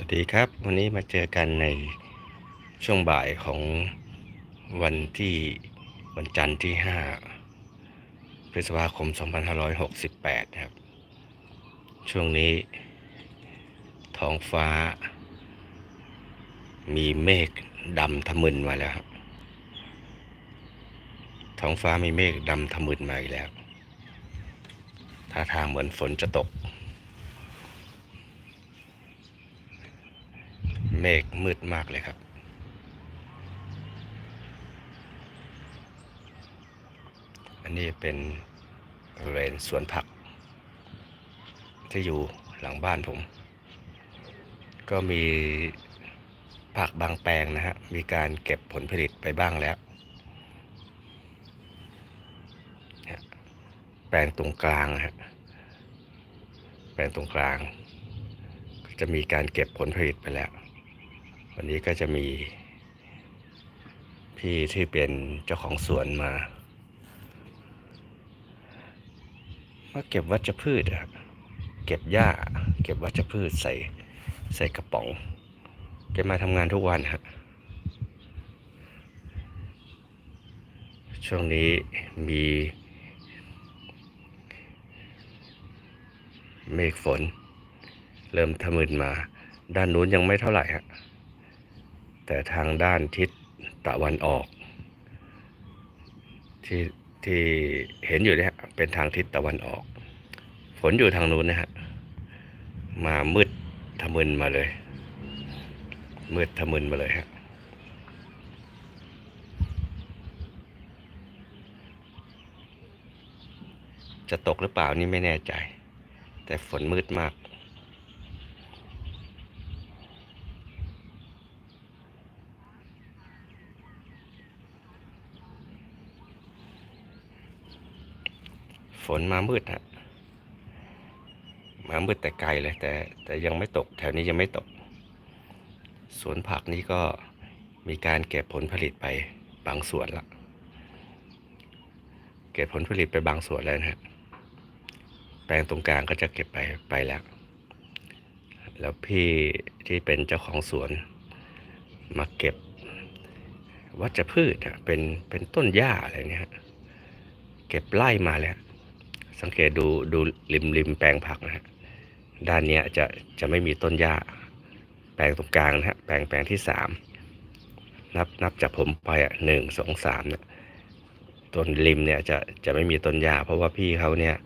สวัสดีครับ วันนี้มาเจอกันในช่วงบ่ายของวันที่วันจันทร์ที่ 5 พฤษภาคม 2568 ครับ ช่วงนี้ ท้องฟ้า มีเมฆดำทะมึนมาแล้วครับ ท้องฟ้ามีเมฆดำทะมึนมาอีกแล้วท่าทางเหมือนฝนจะตก เมฆมืดมากเลยครับ อันนี้เป็นบริเวณสวนผัก ที่อยู่หลังบ้านผม ก็มีผักบางแปลงนะฮะ มีการเก็บผลผลิตไปบ้างแล้ว แปลงตรงกลางนะฮะ แปลงตรงกลาง จะมีการเก็บผลผลิตไปแล้ว วันนี้ก็จะมี พี่ที่เป็นเจ้าของสวนมา มาเก็บวัชพืชครับเก็บหญ้า เก็บวัชพืชใส่ใส่กระป๋องแกมาทำงานทุกวันฮะช่วงนี้มีเมฆฝน เริ่มทะมึนมา ด้านนู้นยังไม่เท่าไหร่ฮะ แต่ทางด้านทิศตะวันออก ที่ที่เห็นอยู่เนี่ยเป็นทางทิศตะวันออก ฝนอยู่ทางนู้นนะฮะมามืดทะมึนมาเลย มืดทะมึนมาเลยฮะจะตกหรือเปล่านี่ไม่แน่ใจ แต่ฝนมืดมาก ฝนมามืดฮะมามืดแต่ไกลเลย แต่แต่ยังไม่ตก แถวนี้ยังไม่ตก สวนผักนี้ก็มีการเก็บผลผลิตไปบางส่วนละเก็บผลผลิตไปบางส่วนแล้วนะฮะแปลงตรงกลางก็จะเก็บไปไปแล้ว แล้วพี่ที่เป็นเจ้าของสวนมาเก็บวัชพืชอะเป็นเป็นต้นหญ้าอะไรเนี่ยเก็บไล่มาแล้ว สังเกตดูดูริมริมแปลงผักนะฮะด้านเนี้ยจะจะไม่มีต้นหญ้า แปลงตรงกลางนะฮะแปลงแปลงที่สามนับนับจากผมไปอะหนึ่งสองสามเนี่ยต้นริมเนี่ยจะจะไม่มีต้นหญ้าเพราะว่าพี่เขาเนี่ย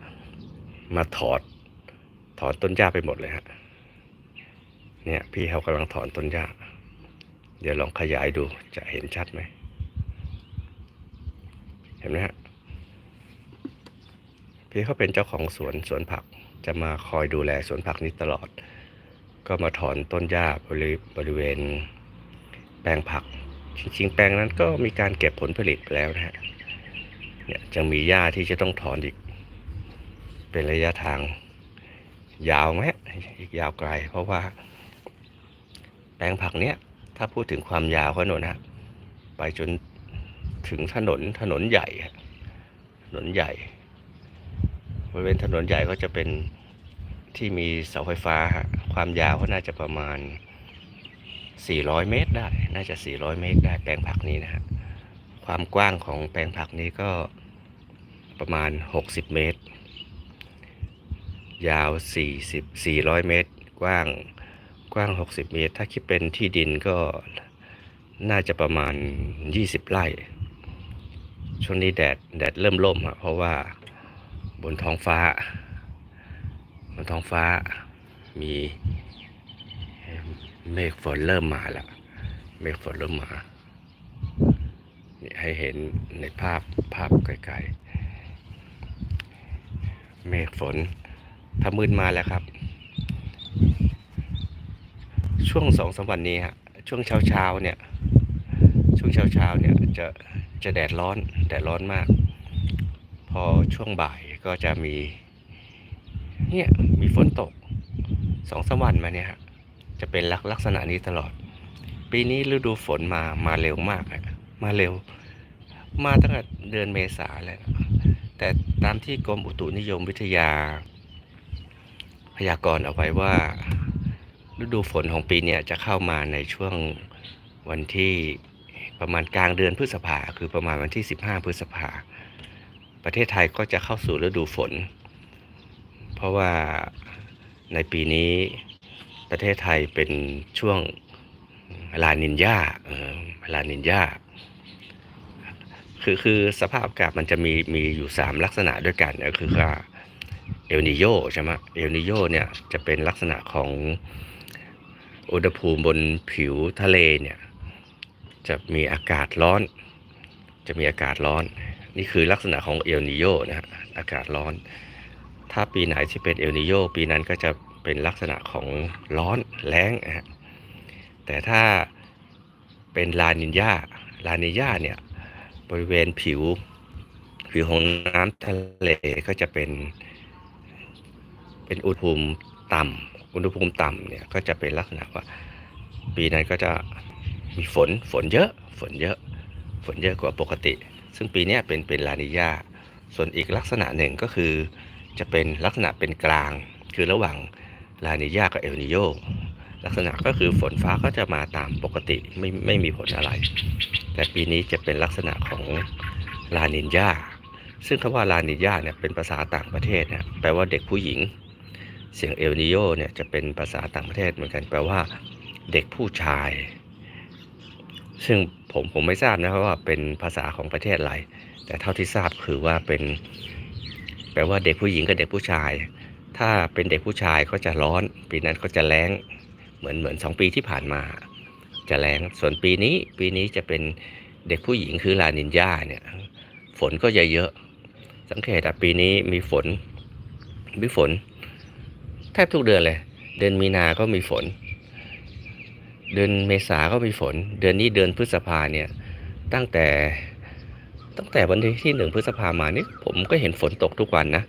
มาถอดถอนต้นหญ้าไปหมดเลยฮะเนี่ยพี่เขากำลังถอนต้นหญ้า เดี๋ยวลองขยายดูจะเห็นชัดไหมเห็นไหมฮะ พี่เขาเป็นเจ้าของสวนสวนผักจะมาคอยดูแลสวนผักนี้ตลอด ก็มาถอนต้นหญ้าบริบริเวณ แปลงผัก จริงๆ แปลงนั้นก็มีการเก็บผลผลิตไปแล้วนะฮะเนี่ยยังมีหญ้าที่จะต้องถอนอีก เป็นระยะทาง ยาวไหมอีกยาวไกล เพราะว่า แปลงผักเนี้ยถ้าพูดถึงความยาวเขาหน่อยนะไปจนถึงถนนถนนใหญ่ถนนใหญ่ บริเวณถนนใหญ่ก็จะเป็นที่มีเสาไฟฟ้า ความยาวก็น่าจะประมาณ 400 เมตรได้ น่าจะ 400 เมตรได้แปลงผักนี้นะฮะความกว้างของแปลงผักนี้ก็ประมาณ 60 เมตร ยาว 40 400 เมตร กว้างกว้าง 60 เมตร ถ้าคิดเป็นที่ดินก็น่าจะประมาณ 20 ไร่ ช่วงนี้แดดแดดเริ่มร่มอะเพราะว่า บนท้องฟ้า บนท้องฟ้ามีเมฆฝนเริ่มมาแล้วเมฆฝนเริ่มมาให้เห็นในภาพภาพไกลๆ เมฆฝนถ้ามืดมาแล้วครับ ช่วงสองสามวันนี้ฮะช่วงเช้าเช้าเนี่ย ช่วงเช้าเช้าเนี่ยจะจะแดดร้อนแดดร้อนมาก พอช่วงบ่าย ก็จะมีเนี่ยมีฝนตกสองสามวันมาเนี่ยฮะจะเป็นลักลักษณะนี้ตลอด ปีนี้ฤดูฝนมามาเร็วมากอะมาเร็ว มาตั้งแต่เดือนเมษาแล้วแต่ตามที่กรมอุตุนิยมวิทยา พยากรณ์เอาไว้ว่า ฤดูฝนของปีเนี้ยจะเข้ามาในช่วงวันที่ประมาณกลางเดือนพฤษภาคือประมาณวันที่ 15 พฤษภา ประเทศไทยก็จะเข้าสู่ฤดูฝน เพราะว่าในปีนี้ประเทศไทยเป็นช่วงลานินยาลานินยาคือคือสภาพอากาศมันจะมีมีอยู่ 3 ลักษณะด้วยกันก็คือว่าเอลนิโยใช่ไหมเอลนิโยเนี่ยจะเป็นลักษณะของอุณหภูมิบนผิวทะเลเนี่ยจะมีอากาศร้อน จะมีอากาศร้อน นี่คือลักษณะของเอลนิโยนะฮะอากาศร้อน ถ้าปีไหนที่เป็นเอลนิโยปีนั้นก็จะเป็นลักษณะของร้อนแล้งนะฮะแต่ถ้าเป็นลานินยาลานินยาเนี่ยบริเวณผิว ผิวของน้ำทะเลก็จะเป็น เป็นอุณหภูมิต่ำอุณหภูมิต่ำเนี่ยก็จะเป็นลักษณะว่า ปีนั้นก็จะมีฝนฝนเยอะ ฝนเยอะ ฝนเยอะกว่าปกติ ซึ่งปีนี้เป็นเป็นลานิญาส่วนอีกลักษณะหนึ่งก็คือ จะเป็นลักษณะเป็นกลาง คือระหว่างลานิญากับเอลนิโยลักษณะก็คือฝนฟ้าก็จะมาตามปกติไม่ไม่มีผลอะไร แต่ปีนี้จะเป็นลักษณะของลานิญาซึ่งคำว่าลานิญาเนี่ยเป็นภาษาต่างประเทศเนี่ยแปลว่าเด็กผู้หญิง เสียงเอลนิโยเนี่ยจะเป็นภาษาต่างประเทศเหมือนกันแปลว่า เด็กผู้ชาย ซึ่งผมผมไม่ทราบนะครับว่าเป็นภาษาของประเทศอะไร แต่เท่าที่ทราบคือว่าเป็น แปลว่าเด็กผู้หญิงกับเด็กผู้ชาย ถ้าเป็นเด็กผู้ชายก็จะร้อน ปีนั้นก็จะแล้งเหมือนเหมือนสองปีที่ผ่านมา จะแล้งส่วนปีนี้ปีนี้จะเป็นเด็กผู้หญิงคือลานินยาเนี่ยฝนก็จะเยอะ สังเกตอะปีนี้มีฝนมีฝน แทบทุกเดือนเลย เดือนมีนาก็มีฝน เดือนเมษาก็มีฝน เดือนนี้เดือนพฤษภาเนี่ยตั้งแต่ตั้งแต่วันที่หนึ่งพฤษภามานี่ผมก็เห็นฝนตกทุกวันนะ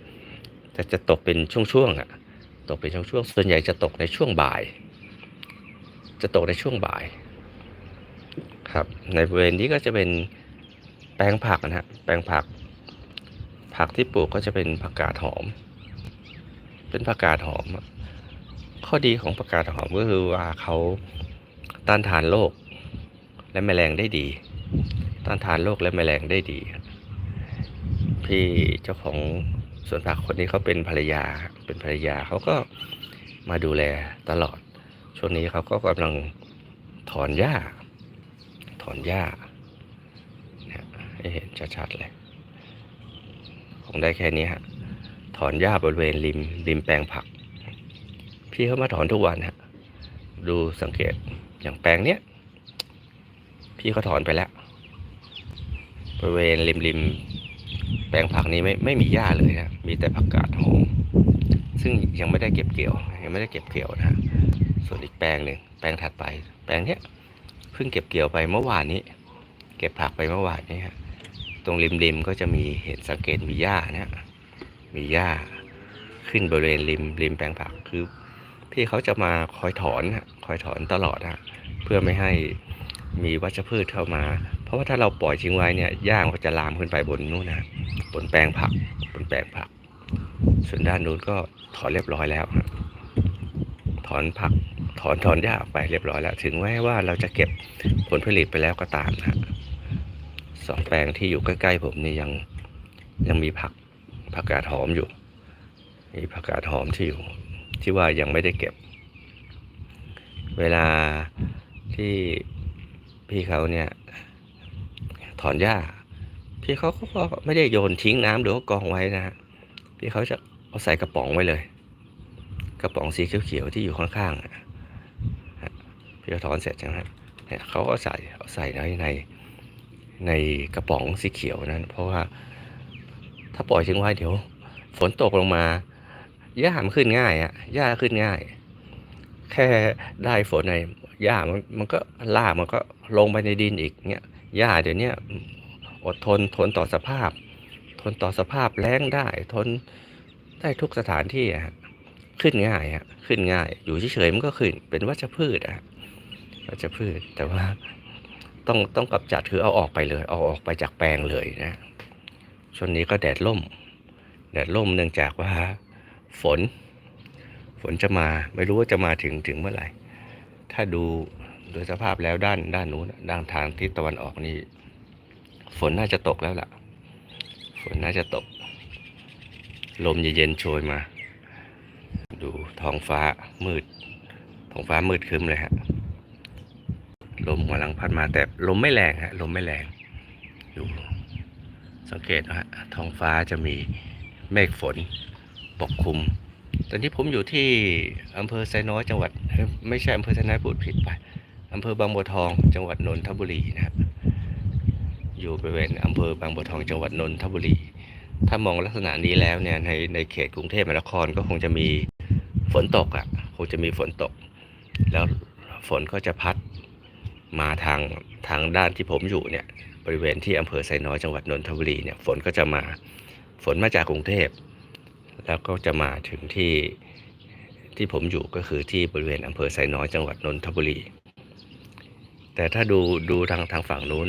แต่จะตกเป็นช่วงๆอะตกเป็นช่วงๆส่วนใหญ่จะตกในช่วงบ่าย จะตกในช่วงบ่าย ครับ ในบริเวณนี้ก็จะเป็นแปลงผักนะฮะแปลงผัก ผักที่ปลูกก็จะเป็นผักกาดหอม เป็นผักกาดหอม ข้อดีของผักกาดหอมก็คือว่าเขา ต้านทานโรคและแมลงได้ดี ต้านทานโรคและแมลงได้ดีพี่เจ้าของสวนผักคนนี้เขาเป็นภรรยาเป็นภรรยาเขาก็มาดูแลตลอด ช่วงนี้เขาก็กำลังถอนหญ้า ถอนหญ้าเนี่ยให้เห็นชัดๆเลยคงได้แค่นี้ฮะถอนหญ้าบริเวณริมริมแปลงผัก พี่เขามาถอนทุกวันฮะดูสังเกต อย่างแปลงเนี้ยพี่เขาถอนไปแล้ว บริเวณริมริมแปลงผักนี้ไม่ไม่มีหญ้าเลยนะมีแต่ผักกาดหอมซึ่งยังไม่ได้เก็บเกี่ยว ยังไม่ได้เก็บเกี่ยวนะ ส่วนอีกแปลงหนึ่งแปลงถัดไป แปลงเนี้ยเพิ่งเก็บเกี่ยวไปเมื่อวานนี้ เก็บผักไปเมื่อวานนี้ฮะตรงริมริมก็จะมีเห็นสังเกตมีหญ้านะมีหญ้าขึ้นบริเวณริมริมแปลงผักคือ พี่เขาจะมาคอยถอนคอยถอนตลอดฮะเพื่อไม่ให้มีวัชพืชเข้ามา เพราะว่าถ้าเราปล่อยทิ้งไว้เนี่ยหญ้าก็จะลามขึ้นไปบนนู้นนะบนแปลงผักบนแปลงผัก ส่วนด้านนู้นก็ถอนเรียบร้อยแล้วถอนผักถอนถอนหญ้าออกไปเรียบร้อยแล้ว ถึงแม้ว่าเราจะเก็บผลผลิตไปแล้วก็ตามนะสองแปลงที่อยู่ใกล้ๆผมนี่ยังยังมีผักผักกาดหอมอยู่มีผักกาดหอมที่อยู่ ที่ว่ายังไม่ได้เก็บ เวลาที่พี่เขาเนี่ยถอนหญ้า พี่เขาก็ไม่ได้โยนทิ้งน้ำหรือว่ากองไว้นะพี่เขาจะเอาใส่กระป๋องไว้เลย กระป๋องสีเขียวๆที่อยู่ข้างๆพี่เขาถอนเสร็จใช่ไหมฮะเนี่ยเขาก็ใส่เอาใส่ในในในกระป๋องสีเขียวนั้น เพราะว่าถ้าปล่อยทิ้งไว้เดี๋ยว ฝนตกลงมา หญ้ามันขึ้นง่ายอะหญ้าขึ้นง่าย แค่ได้ฝนในหญ้ามันมันก็ล่ามันก็ลงไปในดินอีกเนี่ยหญ้าเดี๋ยวนี้อดทนทนต่อสภาพ ทนต่อสภาพแล้งได้ทนได้ทุกสถานที่อะฮะขึ้นง่ายฮะขึ้นง่าย อยู่เฉยๆมันก็ขึ้น เป็นวัชพืชอะวัชพืชแต่ว่าต้องต้องกำจัดคือเอาออกไปเลย เอาออกไปจากแปลงเลยนะช่วงนี้ก็แดดล่ม แดดล่มเนื่องจากว่า ฝน ฝนจะมาไม่รู้ว่าจะมาถึงถึงเมื่อไหร่ ถ้าดูโดยสภาพแล้วด้านด้านนู้นด้านทางทิศตะวันออกนี่ฝนน่าจะตกแล้วล่ะ ฝนน่าจะตก ลมเย็นๆโชยมา ดูท้องฟ้ามืดท้องฟ้ามืดครึ้มเลยฮะลมกำลังพัดมาแต่ลมไม่แรงฮะลมไม่แรงดูสังเกตนะฮะท้องฟ้าจะมีเมฆฝน ปกคลุม ตอนนี้ผมอยู่ที่อำเภอไซน้อยจังหวัด ไม่ใช่อำเภอไซน้อยพูดผิดไปอำเภอบางบัวทอง จังหวัดนนทบุรีนะครับ อยู่บริเวณอำเภอบางบัวทองจังหวัดนนทบุรี ถ้ามองลักษณะนี้แล้วเนี่ยในในเขตกรุงเทพมหานครก็คงจะมีฝนตกอะคงจะมีฝนตก แล้วฝนก็จะพัดมาทางทางด้านที่ผมอยู่เนี่ยบริเวณที่อำเภอไซน้อยจังหวัดนนทบุรีเนี่ยฝนก็จะมาฝนมาจากกรุงเทพ แล้วก็จะมาถึงที่ที่ผมอยู่ก็คือที่บริเวณอำเภอไซน้อยจังหวัดนนทบุรี แต่ถ้าดูดูทางทางฝั่งนู้น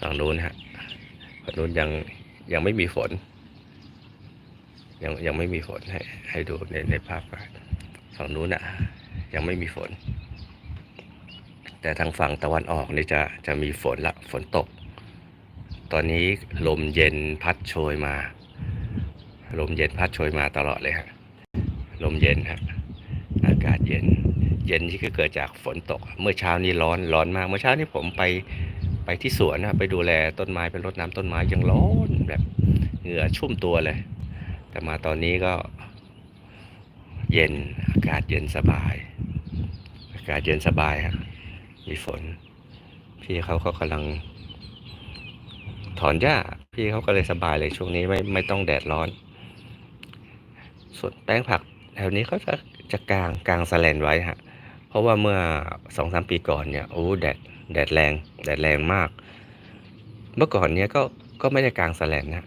ฝั่งนู้นฮะฝั่งนู้นยังยังไม่มีฝน ยังยังไม่มีฝนให้ให้ดูในในภาพฝั่งนู้นอะ ยังไม่มีฝน แต่ทางฝั่งตะวันออกนี่จะจะมีฝนละฝนตก ตอนนี้ลมเย็นพัดโชยมา ลมเย็นพัดโชยมาตลอดเลยฮะลมเย็นฮะอากาศเย็น เย็นที่ก็เกิดจากฝนตก เมื่อเช้านี้ร้อนร้อนมากเมื่อเช้านี้ผมไปไปที่สวนนะไปดูแลต้นไม้เป็นรดน้ำต้นไม้ยังร้อนแบบเหงื่อชุ่มตัวเลย แต่มาตอนนี้ก็ เย็นอากาศเย็นสบาย อากาศเย็นสบายครับมีฝน พี่เขาก็กำลัง ถอนหญ้าพี่เขาก็เลยสบายเลยช่วงนี้ไม่ไม่ต้องแดดร้อน ส่วนแป้งผักแถวนี้เขาจะจะกางกางสแลนไว้ฮะ เพราะว่าเมื่อสองสามปีก่อนเนี่ยโอ้แดดแดดแรงแดดแรงมาก เมื่อก่อนเนี้ยก็ก็ไม่ได้กางสแลนนะ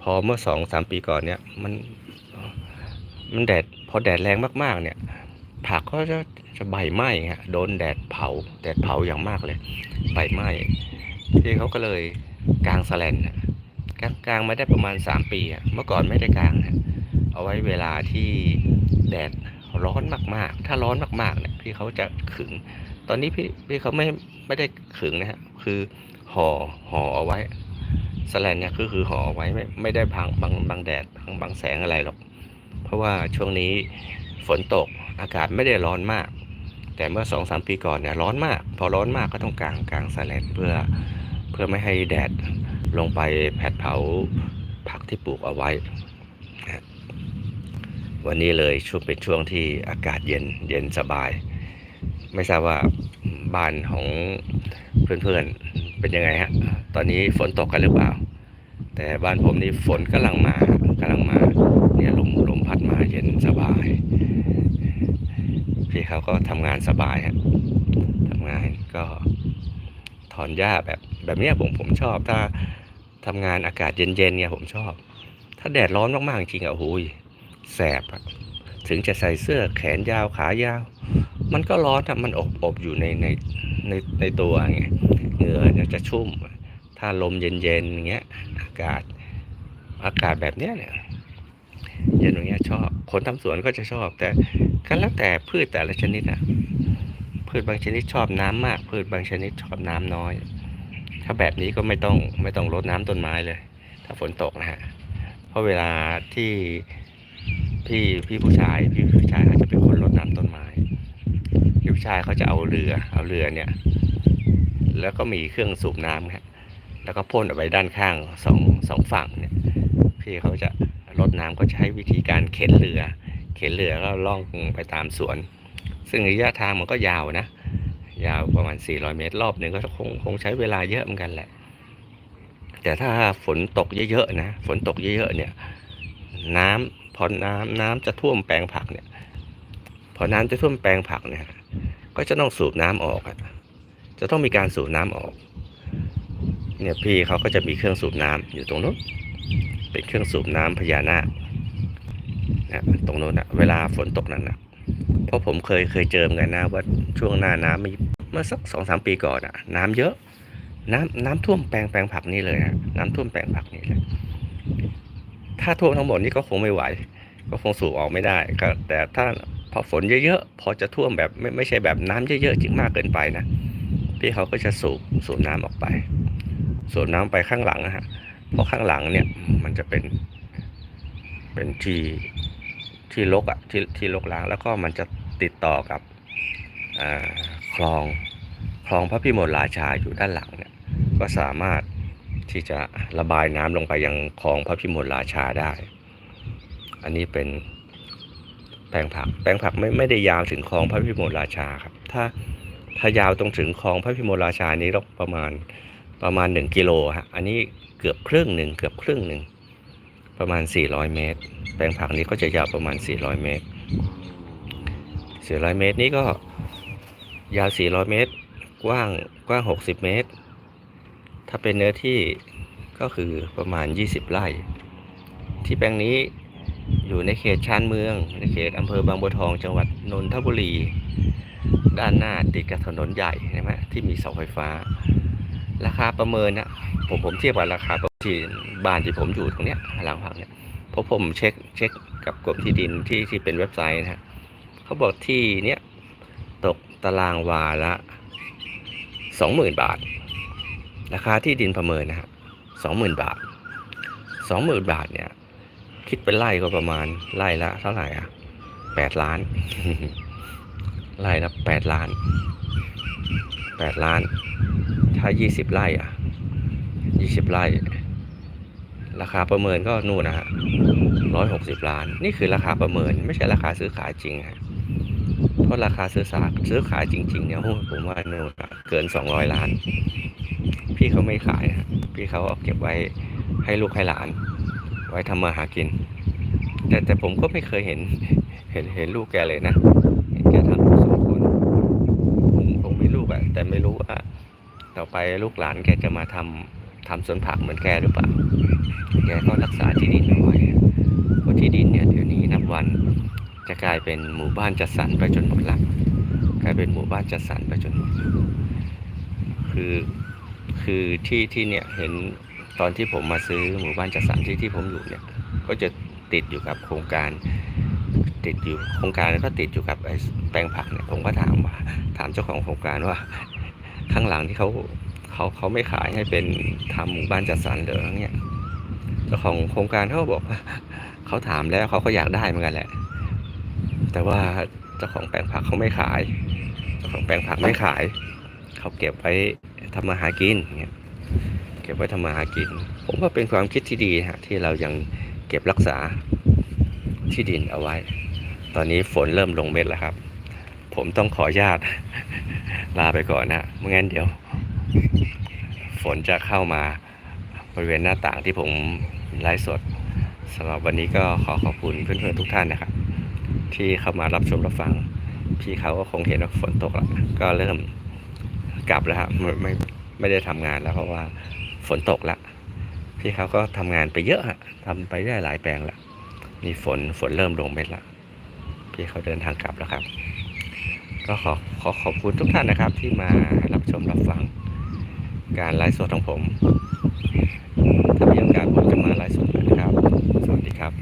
พอเมื่อสองสามปีก่อนเนี่ยมันมันแดดพอแดดแรงมากๆ เนี่ยผักก็จะจะใบไหม้ฮะโดนแดดเผา แดดเผาอย่างมากเลยใบไหม้พี่เขาก็เลยกางสแลนนกางกางมาได้ประมาณสามปีอะเมื่อก่อนไม่ได้กางนะ เอาไว้เวลาที่แดดร้อนมากๆ ถ้าร้อนมากๆเนี่ยพี่เขาจะขึง ตอนนี้พี่พี่เขาไม่ไม่ได้ขึงนะฮะคือห่อห่อเอาไว้สแลนเนี่ยคือคือห่อเอาไว้ไม่ไม่ได้พังบังบังแดดบังบังแสงอะไรหรอก เพราะว่าช่วงนี้ฝนตกอากาศไม่ได้ร้อนมาก แต่เมื่อสองสามปีก่อนเนี่ยร้อนมาก พอร้อนมากก็ต้องกางกางสแลนเพื่อเพื่อไม่ให้แดดลงไปแผดเผาผักที่ปลูกเอาไว้ วันนี้เลยช่วงเป็นช่วงที่อากาศเย็นเย็นสบาย ไม่ทราบว่าบ้านของเพื่อนๆเป็นยังไงฮะตอนนี้ฝนตกกันหรือเปล่า แต่บ้านผมนี่ฝนกำลังมากำลังมาเนี่ยลมลมพัดมาเย็นสบาย พี่เขาก็ทำงานสบายฮะทำงานก็ถอนหญ้าแบบแบบนี้ผมผมชอบถ้าทำงานอากาศเย็นๆเนี่ยผมชอบ ถ้าแดดร้อนมากๆจริงๆอะโอ้ย แสบถึงจะใส่เสื้อแขนยาวขายาว มันก็ร้อนอะมันอบอบอยู่ในในในในตัวไงเหงื่อจะชุ่ม ถ้าลมเย็นๆอย่างเงี้ยอากาศอากาศแบบเนี้ยเนี่ยเย็นอย่างเงี้ยชอบคนทำสวนก็จะชอบ แต่ก็แล้วแต่พืชแต่ละชนิดนะพืชบางชนิดชอบน้ำมาก พืชบางชนิดชอบน้ำน้อย ถ้าแบบนี้ก็ไม่ต้องไม่ต้องรดน้ำต้นไม้เลย ถ้าฝนตกนะฮะเพราะเวลาที่ พี่พี่ผู้ชายพี่ผู้ชายเขาจะเป็นคนรดน้ำต้นไม้พี่ผู้ชายเขาจะเอาเรือ เอาเรือเนี่ย แล้วก็มีเครื่องสูบน้ำครับแล้วก็พ่นออกไปด้านข้างสองสองฝั่งเนี่ย พี่เขาจะรดน้ำก็ใช้วิธีการเข็นเรือ เข็นเรือก็ล่องไปตามสวน ซึ่งระยะทางมันก็ยาวนะ ยาวประมาณ 400 เมตร รอบหนึ่งก็คงคงใช้เวลาเยอะเหมือนกันแหละ แต่ถ้าฝนตกเยอะๆนะ ฝนตกเยอะๆเนี่ย น้ำ พอน้ำน้ำจะท่วมแปลงผักเนี่ย พอน้ำจะท่วมแปลงผักเนี่ย ก็จะต้องสูบน้ำออกจะต้องมีการสูบน้ำออก เนี่ยพี่เขาก็จะมีเครื่องสูบน้ำอยู่ตรงนู้นเป็นเครื่องสูบน้ำพญานาคนะตรงโน้นนะเวลาฝนตกนั้นนะเพราะผมเคยเคยเจอเหมือนกันนะว่าช่วงหน้าน้ำมีเมื่อสักสองสามปีก่อนอะน้ำเยอะน้ำน้ำท่วมแปลงแปลงผักนี่เลยฮะน้ำท่วมแปลงผักนี่เลย ถ้าท่วมทั้งหมดนี่ก็คงไม่ไหว ก็คงสูบออกไม่ได้ก็แต่ถ้าพอฝนเยอะๆ พอจะท่วมแบบไม่ไม่ใช่แบบน้ำเยอะๆจริงมากเกินไปนะพี่เขาก็จะสูบสูบน้ำออกไป สูบน้ำไปข้างหลังนะฮะเพราะข้างหลังเนี่ยมันจะเป็น เป็นที่ที่ลกอะที่ที่ลกล้างแล้วก็มันจะติดต่อกับคลองคลองพระพิมลราชาอยู่ด้านหลังเนี่ยก็สามารถ ที่จะระบายน้ำลงไปยังคลองพระพิมลราชาได้ อันนี้เป็นแปลงผัก แปลงผักไม่ไม่ได้ยาวถึงคลองพระพิมลราชาครับ ถ้าถ้ายาวตรงถึงคลองพระพิมลราชานี้ต้องประมาณประมาณหนึ่งกิโลฮะ อันนี้เกือบครึ่งหนึ่งเกือบครึ่งหนึ่งประมาณ 400 เมตร แปลงผักนี้ก็จะยาวประมาณ 400 เมตร 400 เมตรนี้ก็ยาว 400 เมตร กว้างกว้าง 60 เมตร ถ้าเป็นเนื้อที่ก็คือประมาณ 20 ไร่ ที่แปลงนี้อยู่ในเขตชานเมือง ในเขตอำเภอบางบัวทองจังหวัดนนทบุรี ด้านหน้าติดกับถนนใหญ่ใช่ไหมที่มีเสาไฟฟ้า ราคาประเมินนะผมผมเทียบกับราคาที่บ้านที่ผมอยู่ตรงเนี้ยหลังพักเนี่ยเพราะผมเช็คเช็คกับกรมที่ดินที่ที่เป็นเว็บไซต์นะฮะเขาบอกที่เนี้ยตกตารางวาละสองหมื่นบาท ราคาที่ดินประเมินนะฮะสองหมื่นบาทสองหมื่นบาทเนี่ย คิดเป็นไร่ก็ประมาณไร่ละเท่าไหร่อะแปดล้านไร่ละแปดล้านแปดล้าน ถ้ายี่สิบไร่อะยี่สิบไร่ ราคาประเมินก็นู่นนะฮะร้อยหกสิบล้าน นี่คือราคาประเมิน ไม่ใช่ราคาซื้อขายจริงฮะเพราะราคาซื้อสาซื้อขายจริง ๆ เนี่ยผมว่านู่นเกินสองร้อยล้าน พี่เขาไม่ขายพี่เขาเอาเก็บไว้ให้ลูกให้หลาน ไว้ทำมาหากิน แต่แต่ผมก็ไม่เคยเห็น เห็นเห็นลูกแกเลยนะเห็นแกทำสองคนผมคงมีลูกอะแต่ไม่รู้ว่า ต่อไปลูกหลานแกจะมาทำทำสวนผักเหมือนแกหรือเปล่าแกก็รักษาที่ดินเอาไว้เพราะที่ดินเนี่ยเดี๋ยวนี้นับวันจะกลายเป็นหมู่บ้านจัดสรรไปจนหมดละกลายเป็นหมู่บ้านจัดสรรไปจนหมดคือ คือที่ที่เนี่ยเห็นตอนที่ผมมาซื้อหมู่บ้านจัดสรรที่ที่ผมอยู่เนี่ย ก็จะติดอยู่กับโครงการ ติดอยู่โครงการแล้วก็ติดอยู่กับไอ้แปลงผักเนี่ยผมก็ถามว่าถามเจ้าของโครงการว่า ข้างหลังที่เขาเขาเขาไม่ขายให้เป็นทำหมู่บ้านจัดสรรเหรอเนี่ยเจ้าของโครงการเขาบอกว่าเขาถามแล้วเขาก็อยากได้เหมือนกันแหละ แต่ว่าเจ้าของแปลงผักเขาไม่ขาย เจ้าของแปลงผักไม่ขาย เขาเก็บไว้ ทำมาหากินเนี่ยเก็บไว้ทำมาหากิน ผมว่าเป็นความคิดที่ดีฮะที่เรายังเก็บรักษาที่ดินเอาไว้ ตอนนี้ฝนเริ่มลงเม็ดแล้วครับ ผมต้องขอญาตลาไปก่อนนะไม่งั้นเดี๋ยว ฝนจะเข้ามาบริเวณหน้าต่างที่ผมไลฟ์สดสำหรับวันนี้ก็ขอขอบคุณเพื่อนๆทุกท่านนะครับ ที่เข้ามารับชมรับฟัง พี่เขาก็คงเห็นว่าฝนตกแล้วก็เริ่ม กลับแล้วครับไม่ไม่ได้ทำงานแล้วเพราะว่าฝนตกแล้วพี่เขาก็ทำงานไปเยอะฮะทำไปได้หลายแปลงแล้วมีฝนฝนเริ่มลงเม็ดแล้วพี่เขาเดินทางกลับแล้วครับ ก็ขอขอขอบคุณทุกท่านนะครับ ที่มารับชมรับฟัง การไลฟ์สดของผมถ้ามีโอกาสผมจะมาไลฟ์สดนะครับ สวัสดีครับ